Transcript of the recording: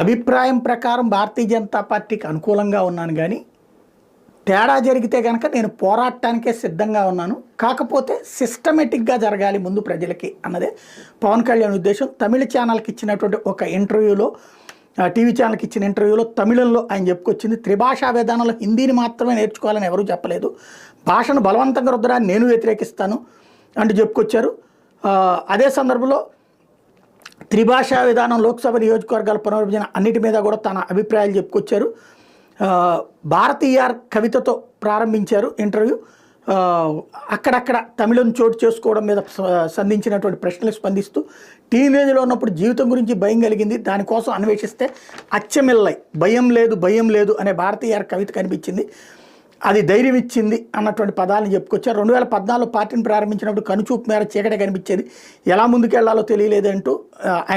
అభిప్రాయం ప్రకారం భారతీయ జనతా పార్టీకి అనుకూలంగా ఉన్నాను కానీ తేడా జరిగితే కనుక నేను పోరాటానికే సిద్ధంగా ఉన్నాను. కాకపోతే సిస్టమేటిక్గా జరగాలి ముందు ప్రజలకి అన్నదే పవన్ కళ్యాణ్ ఉద్దేశం. తమిళ ఛానల్కి ఇచ్చినటువంటి ఒక ఇంటర్వ్యూలో టీవీ ఛానల్కి ఇచ్చిన ఇంటర్వ్యూలో తమిళంలో ఆయన చెప్పుకొచ్చింది త్రిభాషా విధానంలో హిందీని మాత్రమే నేర్చుకోవాలని ఎవరూ చెప్పలేదు. భాషను బలవంతంగా రుద్దరాన్ని నేను వ్యతిరేకిస్తాను అంటూ చెప్పుకొచ్చారు. అదే సందర్భంలో త్రిభాషా విధానం లోక్సభ నియోజకవర్గాల పునర్విభజన అన్నిటి మీద కూడా తన అభిప్రాయాలు చెప్పుకొచ్చారు. భారతీయార్ కవితతో ప్రారంభించారు ఇంటర్వ్యూ. అక్కడక్కడ తమిళం చోటు చేసుకోవడం మీద సంధించినటువంటి ప్రశ్నలకు స్పందిస్తూ టీనేజ్లో ఉన్నప్పుడు జీవితం గురించి భయం కలిగింది. దానికోసం అన్వేషిస్తే అచ్చమిల్లై. భయం లేదు భయం లేదు అనే భారతీయార్ కవిత కనిపించింది. అది ధైర్యం ఇచ్చింది అన్నటువంటి పదాలను చెప్పుకొచ్చారు. రెండు వేల పద్నాలుగులో పార్టీని ప్రారంభించినప్పుడు కనుచూపు మేర చీకటి కనిపించేది. ఎలా ముందుకెళ్ళాలో తెలియలేదంటూ ఆయన